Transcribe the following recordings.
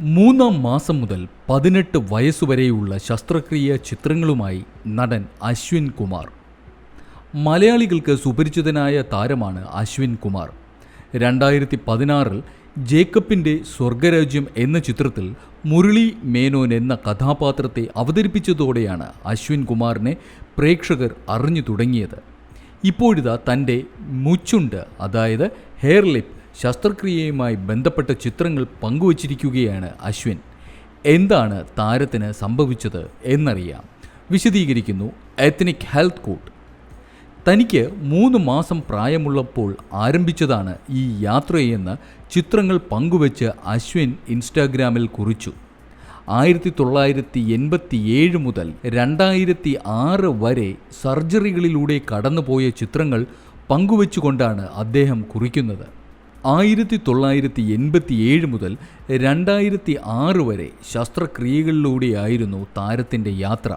മൂന്നാം മാസം മുതൽ പതിനെട്ട് വയസ്സുവരെയുള്ള ശസ്ത്രക്രിയ ചിത്രങ്ങളുമായി നടൻ അശ്വിൻ കുമാർ. മലയാളികൾക്ക് സുപരിചിതനായ താരമാണ് അശ്വിൻ കുമാർ. രണ്ടായിരത്തി പതിനാറിൽ ജേക്കബിന്റെ സ്വർഗരാജ്യം എന്ന ചിത്രത്തിൽ മുരളി മേനോൻ എന്ന കഥാപാത്രത്തെ അവതരിപ്പിച്ചതോടെയാണ് അശ്വിൻ കുമാറിനെ പ്രേക്ഷകർ അറിഞ്ഞു തുടങ്ങിയത്. ഇപ്പോഴിതാ തന്റെ മുച്ചുണ്ട് അതായത് ഹെയർ ലിപ്പ് ശസ്ത്രക്രിയയുമായി ബന്ധപ്പെട്ട ചിത്രങ്ങൾ പങ്കുവച്ചിരിക്കുകയാണ് അശ്വിൻ. എന്താണ് താരത്തിന് സംഭവിച്ചത് എന്നറിയാം. വിശദീകരിക്കുന്നു എത്നിക് ഹെൽത്ത് കോട്ട് തനിക്ക് മൂന്ന് മാസം പ്രായമുള്ളപ്പോൾ ആരംഭിച്ചതാണ് ഈ യാത്രയെന്ന് ചിത്രങ്ങൾ പങ്കുവച്ച് അശ്വിൻ ഇൻസ്റ്റാഗ്രാമിൽ കുറിച്ചു. ആയിരത്തി തൊള്ളായിരത്തി എൺപത്തി ഏഴ് മുതൽ രണ്ടായിരത്തി ആറ് വരെ സർജറികളിലൂടെ കടന്നുപോയ ചിത്രങ്ങൾ പങ്കുവച്ചുകൊണ്ടാണ് അദ്ദേഹം കുറിക്കുന്നത്. ആയിരത്തി തൊള്ളായിരത്തി എൺപത്തി ഏഴ് മുതൽ രണ്ടായിരത്തി ആറ് വരെ ശസ്ത്രക്രിയകളിലൂടെയായിരുന്നു താരത്തിന്റെ യാത്ര.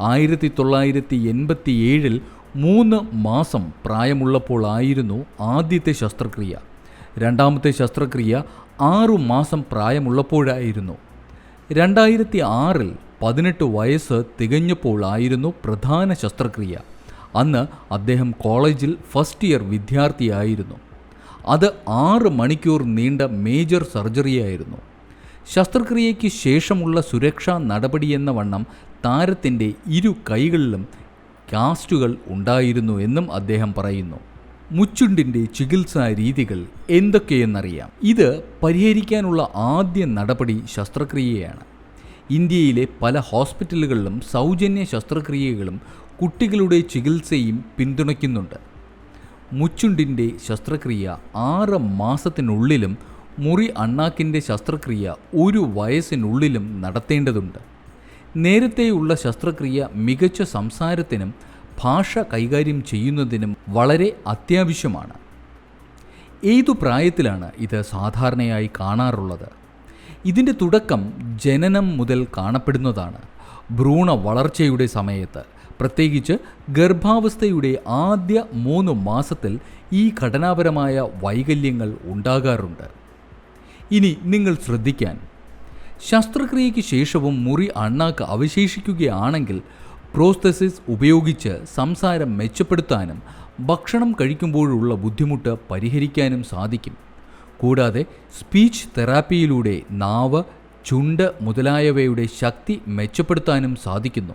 ആയിരത്തി തൊള്ളായിരത്തി എൺപത്തി ഏഴിൽ മൂന്ന് മാസം പ്രായമുള്ളപ്പോഴായിരുന്നു ആദ്യത്തെ ശസ്ത്രക്രിയ. രണ്ടാമത്തെ ശസ്ത്രക്രിയ ആറു മാസം പ്രായമുള്ളപ്പോഴായിരുന്നു. രണ്ടായിരത്തി ആറിൽ പതിനെട്ട് വയസ്സ് തികഞ്ഞപ്പോഴായിരുന്നു പ്രധാന ശസ്ത്രക്രിയ. അന്ന് അദ്ദേഹം കോളേജിൽ ഫസ്റ്റ് ഇയർ വിദ്യാർത്ഥിയായിരുന്നു. അത് ആറ് മണിക്കൂർ നീണ്ട മേജർ സർജറിയായിരുന്നു. ശസ്ത്രക്രിയയ്ക്ക് ശേഷമുള്ള സുരക്ഷാ നടപടിയെന്ന വണ്ണം താരത്തിന്റെ ഇരു കൈകളിലും കാസ്റ്റുകൾ ഉണ്ടായിരുന്നു എന്നും അദ്ദേഹം പറയുന്നു. മുച്ചുണ്ടിന്റെ ചികിത്സാ രീതികൾ എന്തൊക്കെയെന്നറിയാം. ഇത് പരിഹരിക്കാനുള്ള ആദ്യ നടപടി ശസ്ത്രക്രിയയാണ്. ഇന്ത്യയിലെ പല ഹോസ്പിറ്റലുകളിലും സൗജന്യ ശസ്ത്രക്രിയകളും കുട്ടികളുടെ ചികിത്സയും പിന്തുണയ്ക്കുന്നുണ്ട്. മുച്ചുണ്ടിന്റെ ശസ്ത്രക്രിയ ആറ് മാസത്തിനുള്ളിലും മുറി അണ്ണാക്കിന്റെ ശസ്ത്രക്രിയ ഒരു വയസ്സിനുള്ളിലും നടത്തേണ്ടതുണ്ട്. നേരത്തെയുള്ള ശസ്ത്രക്രിയ മികച്ച സംസാരത്തിനും ഭാഷ കൈകാര്യം ചെയ്യുന്നതിനും വളരെ അത്യാവശ്യമാണ്. ഏതു പ്രായത്തിലാണ് ഇത് സാധാരണയായി കാണാറുള്ളത്? ഇതിന്റെ തുടക്കം ജനനം മുതൽ കാണപ്പെടുന്നതാണ്. ഭ്രൂണ വളർച്ചയുടെ സമയത്ത് പ്രത്യേകിച്ച് ഗർഭാവസ്ഥയുടെ ആദ്യ മൂന്ന് മാസത്തിൽ ഈ ഘടനാപരമായ വൈകല്യങ്ങൾ ഉണ്ടാകാറുണ്ട്. ഇനി നിങ്ങൾ ശ്രദ്ധിക്കാൻ ശസ്ത്രക്രിയയ്ക്ക് ശേഷവും മുറി അണ്ണാക്ക് അവശേഷിക്കുകയാണെങ്കിൽ പ്രോസ്തസിസ് ഉപയോഗിച്ച് സംസാരം മെച്ചപ്പെടുത്താനും ഭക്ഷണം കഴിക്കുമ്പോഴുള്ള ബുദ്ധിമുട്ട് പരിഹരിക്കാനും സാധിക്കും. കൂടാതെ സ്പീച്ച് തെറാപ്പിയിലൂടെ നാവ് ചുണ്ട് മുതലായവയുടെ ശക്തി മെച്ചപ്പെടുത്താനും സാധിക്കുന്നു.